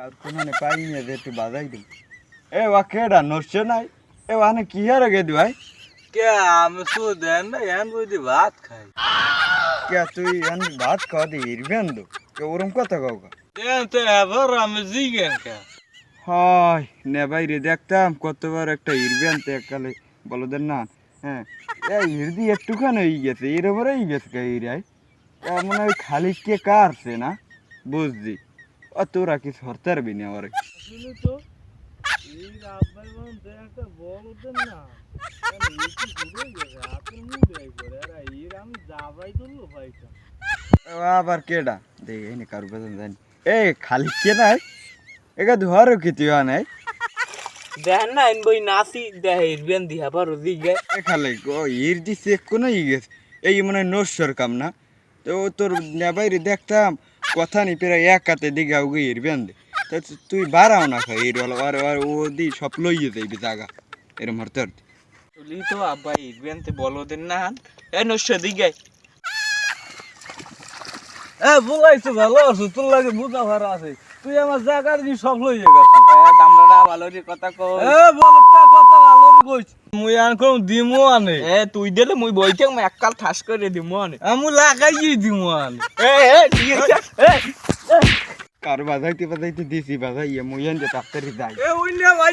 পাই নিয়ে যে একটু বাজাই দিই এ ওয়া কেডা নড়ছে নাই? এ ওখানে কি হারে গে দি ভাই? কে আমি তো দেন না এন বুঝি ভাত খাই। কে তুই এন ভাত খাওয়া দি ইরবেন দো। কে ওরম কথা দেন তো এবার আমি জিগেন কে। হয় নে বাইরে দেখতাম কতবার একটা ইরবেন তে কালে বলদের না হ্যাঁ। এ ইরদি একটুখানি হয়ে গেছে এর হয়ে গেছে কে ইরাই মনে হয় খালি কে কারছে না বুঝছি ও তোরা কি সরতে পারবি না আমার? তো? এই আব্বাই মান একটা বল দেন না। আমি একটু আর ভাইটা আবার কেডা? দেখ এনে কারু বেতন জানি এ খালি কে নাই? একা ধরো কি তুই নাই। দেন না এন বই নাসি দেহ ইরবেন দিহা পারো দিগে। এ খালে ও ইর দি চেক কোন ই গেছে। এই মনে হয় নশ্বর কাম না। তো তোর নেবাইরে দেখতাম কথা নি পেরা এক কাতে দিঘা উগে ইরবেন দে তা তু- তুই বাড়াও না খাই ইর বলো আর আর ও দি সব লইয়ে যাইবি জাগা এরম হরতে হরতে। তুলি তো আব্বা ইরবেন তে বলো দেন না এ নস্য দিগে এ বুলাইছো ভালো আছো তোর লাগে বুঝা ভাড়া আছে। তুই আমার জায়গার দি সব লইয়ে গেছ। দামড়াটা ভালো রে কথা কও। এ ভালো রে কইছ মুই আন কোন দিমু আনে। এ তুই দিলে মুই বইতে আমি এককাল ঠাস করে দিমু আনে। আমু লাগাই দিমু আনে। এ এ এ কার বাজাইতে বাজাইতে দিছি বাজাইয়ে আন যে ডাক্তারি যাই। এ উইনা ভাই